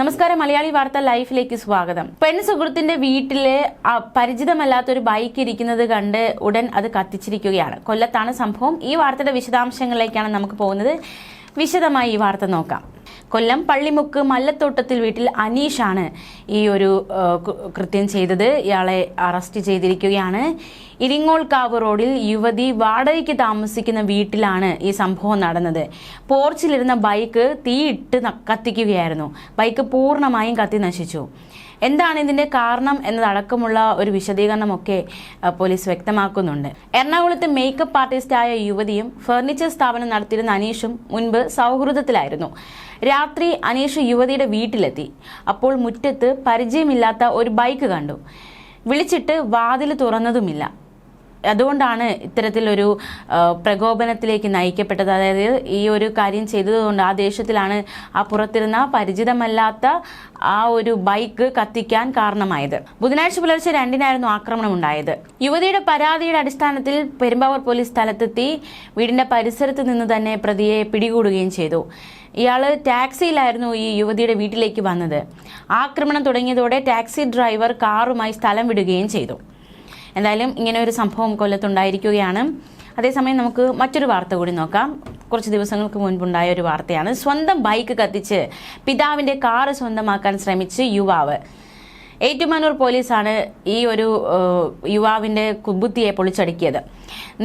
നമസ്കാരം മലയാളി വാർത്ത ലൈഫിലേക്ക് സ്വാഗതം. പെൺ സുഹൃത്തിന്റെ പരിചിതമല്ലാത്ത ഒരു ബൈക്ക് ഇരിക്കുന്നത് കണ്ട് ഉടൻ അത് കത്തിച്ചിരിക്കുകയാണ്. കൊല്ലത്താണ് സംഭവം. ഈ വാർത്തയുടെ വിശദാംശങ്ങളിലേക്കാണ് നമുക്ക് പോകുന്നത്. വിശദമായി ഈ വാർത്ത നോക്കാം. കൊല്ലം പള്ളിമുക്ക് മല്ലത്തോട്ടത്തിൽ വീട്ടിൽ അനീഷാണ് ഈ ഒരു കൃത്യം ചെയ്തത്. ഇയാളെ അറസ്റ്റ് ചെയ്തിരിക്കുകയാണ്. ഇരിങ്ങോൾക്കാവ് റോഡിൽ യുവതി വാടകയ്ക്ക് താമസിക്കുന്ന വീട്ടിലാണ് ഈ സംഭവം നടന്നത്. പോർച്ചിലിരുന്ന ബൈക്ക് തീയിട്ട് കത്തിക്കുകയായിരുന്നു. ബൈക്ക് പൂർണമായും കത്തി നശിച്ചു. എന്താണ് ഇതിന്റെ കാരണം എന്നതടക്കമുള്ള ഒരു വിശദീകരണമൊക്കെ പോലീസ് വ്യക്തമാക്കുന്നുണ്ട്. എറണാകുളത്ത് മേക്കപ്പ് ആർട്ടിസ്റ്റായ യുവതിയും ഫർണിച്ചർ സ്ഥാപനം നടത്തിയിരുന്ന അനീഷും മുൻപ് സൗഹൃദത്തിലായിരുന്നു. രാത്രി അനീഷ് യുവതിയുടെ വീട്ടിലെത്തി. അപ്പോൾ മുറ്റത്ത് പരിചയമില്ലാത്ത ഒരു ബൈക്ക് കണ്ടു. വിളിച്ചിട്ട് വാതിൽ തുറന്നതുമില്ല. അതുകൊണ്ടാണ് ഇത്തരത്തിലൊരു പ്രകോപനത്തിലേക്ക് നയിക്കപ്പെട്ടത്. അതായത് ഈ ഒരു കാര്യം ചെയ്തതുകൊണ്ട് ആ ദേഷ്യത്തിലാണ് ആ പുറത്തിരുന്ന പരിചിതമല്ലാത്ത ആ ഒരു ബൈക്ക് കത്തിക്കാൻ കാരണമായത്. ബുധനാഴ്ച പുലർച്ചെ രണ്ടിനായിരുന്നു ആക്രമണം ഉണ്ടായത്. യുവതിയുടെ പരാതിയുടെ അടിസ്ഥാനത്തിൽ പെരുമ്പാവൂർ പോലീസ് സ്ഥലത്തെത്തി വീടിന്റെ പരിസരത്ത് നിന്ന് തന്നെ പ്രതിയെ പിടികൂടുകയും ചെയ്തു. ഇയാൾ ടാക്സിയിലായിരുന്നു ഈ യുവതിയുടെ വീട്ടിലേക്ക് വന്നത്. ആക്രമണം തുടങ്ങിയതോടെ ടാക്സി ഡ്രൈവർ കാറുമായി സ്ഥലം വിടുകയും ചെയ്തു. എന്തായാലും ഇങ്ങനെ ഒരു സംഭവം കൊല്ലത്തുണ്ടായിരിക്കുകയാണ്. അതേസമയം നമുക്ക് മറ്റൊരു വാർത്ത കൂടി നോക്കാം. കുറച്ച് ദിവസങ്ങൾക്ക് മുൻപുണ്ടായ ഒരു വാർത്തയാണ്. സ്വന്തം ബൈക്ക് കത്തിച്ച് പിതാവിന്റെ കാറ് സ്വന്തമാക്കാൻ ശ്രമിച്ച് യുവാവ്. ഏറ്റുമാനൂർ പോലീസാണ് ഈ ഒരു യുവാവിന്റെ കുബുദ്ധിയെ പൊളിച്ചടുക്കിയത്.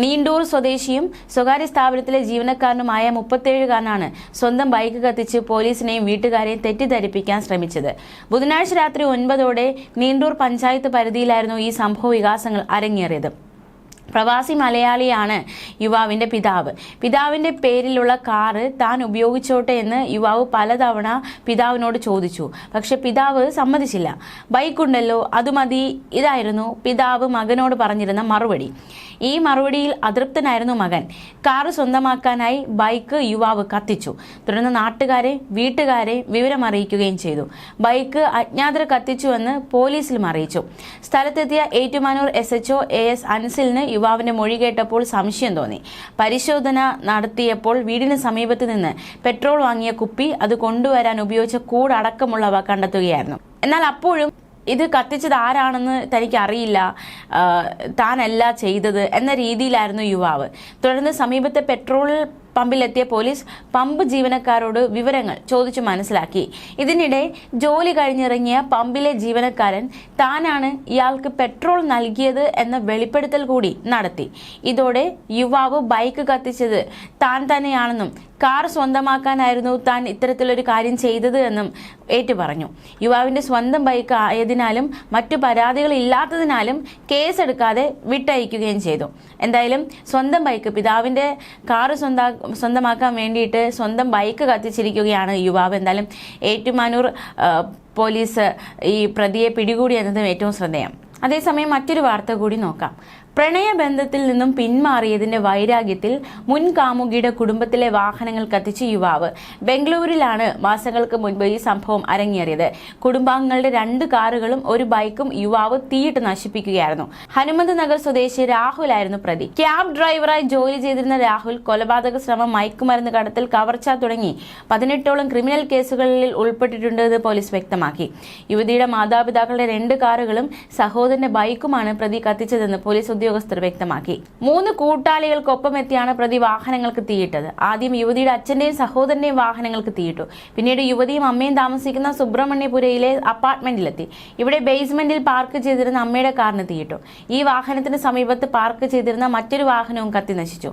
നീണ്ടൂർ സ്വദേശിയും സ്വകാര്യ സ്ഥാപനത്തിലെ ജീവനക്കാരനുമായ മുപ്പത്തേഴുകാരനാണ് സ്വന്തം ബൈക്ക് കത്തിച്ച് പോലീസിനെയും വീട്ടുകാരെയും തെറ്റിദ്ധരിപ്പിക്കാൻ ശ്രമിച്ചത്. ബുധനാഴ്ച രാത്രി ഒൻപതോടെ നീണ്ടൂർ പഞ്ചായത്ത് പരിധിയിലായിരുന്നു ഈ സംഭവ വികാസങ്ങൾ അരങ്ങേറിയത്. പ്രവാസി മലയാളിയാണ് യുവാവിന്റെ പിതാവ്. പിതാവിന്റെ പേരിലുള്ള കാറ് താൻ ഉപയോഗിച്ചോട്ടെ എന്ന് യുവാവ് പലതവണ പിതാവിനോട് ചോദിച്ചു. പക്ഷെ പിതാവ് സമ്മതിച്ചില്ല. ബൈക്കുണ്ടല്ലോ അത് മതി ഇതായിരുന്നു പിതാവ് മകനോട് പറഞ്ഞിരുന്ന മറുപടി. ഈ മറുപടിയിൽ അതൃപ്തനായിരുന്നു മകൻ. കാറ് സ്വന്തമാക്കാനായി ബൈക്ക് യുവാവ് കത്തിച്ചു. തുടർന്ന് നാട്ടുകാരെ വീട്ടുകാരെ വിവരമറിയിക്കുകയും ചെയ്തു. ബൈക്ക് അജ്ഞാതർ കത്തിച്ചുവെന്ന് പോലീസിലും അറിയിച്ചു. സ്ഥലത്തെത്തിയ Ettumanoor S HO A S അൻസിലിന് യുവാവിന്റെ മൊഴി കേട്ടപ്പോൾ സംശയം തോന്നി. പരിശോധന നടത്തിയപ്പോൾ വീടിന് സമീപത്ത് നിന്ന് പെട്രോൾ വാങ്ങിയ കുപ്പി അത് കൊണ്ടുവരാൻ ഉപയോഗിച്ച കൂടടക്കമുള്ളവ കണ്ടെത്തുകയായിരുന്നു. എന്നാൽ അപ്പോഴും ഇത് കത്തിച്ചത് ആരാണെന്ന് തനിക്ക് അറിയില്ല താനല്ല ചെയ്തത് എന്ന രീതിയിലായിരുന്നു യുവാവ്. തുടർന്ന് സമീപത്തെ പെട്രോൾ പമ്പിലെത്തിയ പോലീസ് പമ്പ് ജീവനക്കാരോട് വിവരങ്ങൾ ചോദിച്ചു മനസ്സിലാക്കി. ഇതിനിടെ ജോലി കഴിഞ്ഞിറങ്ങിയ പമ്പിലെ ജീവനക്കാരൻ താനാണ് ഇയാൾക്ക് പെട്രോൾ നൽകിയത് എന്ന വെളിപ്പെടുത്തൽ കൂടി നടത്തി. ഇതോടെ യുവാവ് ബൈക്ക് കത്തിച്ചത് താൻ തന്നെയാണെന്നും കാർ സ്വന്തമാക്കാനായിരുന്നു താൻ ഇത്തരത്തിലൊരു കാര്യം ചെയ്തത് എന്നും ഏറ്റു പറഞ്ഞു യുവാവിന്റെ സ്വന്തം ബൈക്ക് ആയതിനാലും മറ്റു പരാതികൾ ഇല്ലാത്തതിനാലും കേസെടുക്കാതെ വിട്ടയക്കുകയും ചെയ്തു. എന്തായാലും സ്വന്തം ബൈക്ക് പിതാവിന്റെ കാർ സ്വന്താ സ്വന്തമാക്കാൻ വേണ്ടിയിട്ട് സ്വന്തം ബൈക്ക് കത്തിച്ചിരിക്കുകയാണ് യുവാവ്. എന്തായാലും ഏറ്റുമാനൂർ പോലീസ് ഈ പ്രതിയെ പിടികൂടി എന്നതും ഏറ്റവും ശ്രദ്ധേയം. അതേസമയം മറ്റൊരു വാർത്ത കൂടി നോക്കാം. പ്രണയബന്ധത്തിൽ നിന്നും പിന്മാറിയതിന്റെ വൈരാഗ്യത്തിൽ മുൻ കാമുകിയുടെ കുടുംബത്തിലെ വാഹനങ്ങൾ കത്തിച്ച യുവാവ്. ബംഗളൂരിലാണ് മാസങ്ങൾക്ക് മുൻപ് ഈ സംഭവം അരങ്ങേറിയത്. കുടുംബാംഗങ്ങളുടെ രണ്ട് കാറുകളും ഒരു ബൈക്കും യുവാവ് തീയിട്ട് നശിപ്പിക്കുകയായിരുന്നു. ഹനുമന്ത് നഗർ സ്വദേശി രാഹുലായിരുന്നു പ്രതി. ക്യാബ് ഡ്രൈവറായി ജോലി ചെയ്തിരുന്ന രാഹുൽ കൊലപാതക ശ്രമം മയക്കുമരുന്ന് കടത്തൽ കവർച്ച തുടങ്ങി. പതിനെട്ടോളം ക്രിമിനൽ കേസുകളിൽ ഉൾപ്പെട്ടിട്ടുണ്ട് എന്ന് പോലീസ് വ്യക്തമാക്കി. യുവതിയുടെ മാതാപിതാക്കളുടെ രണ്ട് കാറുകളും സഹോദരന്റെ ബൈക്കുമാണ് പ്രതി കത്തിച്ചതെന്ന് പോലീസ് ഉദ്യോഗസ്ഥർ വ്യക്തമാക്കി. മൂന്ന് കൂട്ടാളികൾക്കൊപ്പം എത്തിയാണ് പ്രതി വാഹനങ്ങൾക്ക് തീയിട്ടത്. ആദ്യം യുവതിയുടെ അച്ഛന്റെയും സഹോദരന്റെയും വാഹനങ്ങൾക്ക് തീയിട്ടു. പിന്നീട് യുവതിയും അമ്മയും താമസിക്കുന്ന സുബ്രഹ്മണ്യപുരയിലെ അപ്പാർട്ട്മെന്റിലെത്തി. ഇവിടെ ബേസ്മെന്റിൽ പാർക്ക് ചെയ്തിരുന്ന അമ്മയുടെ കാറിന് തീയിട്ടു. ഈ വാഹനത്തിന് സമീപത്ത് പാർക്ക് ചെയ്തിരുന്ന മറ്റൊരു വാഹനവും കത്തി നശിച്ചു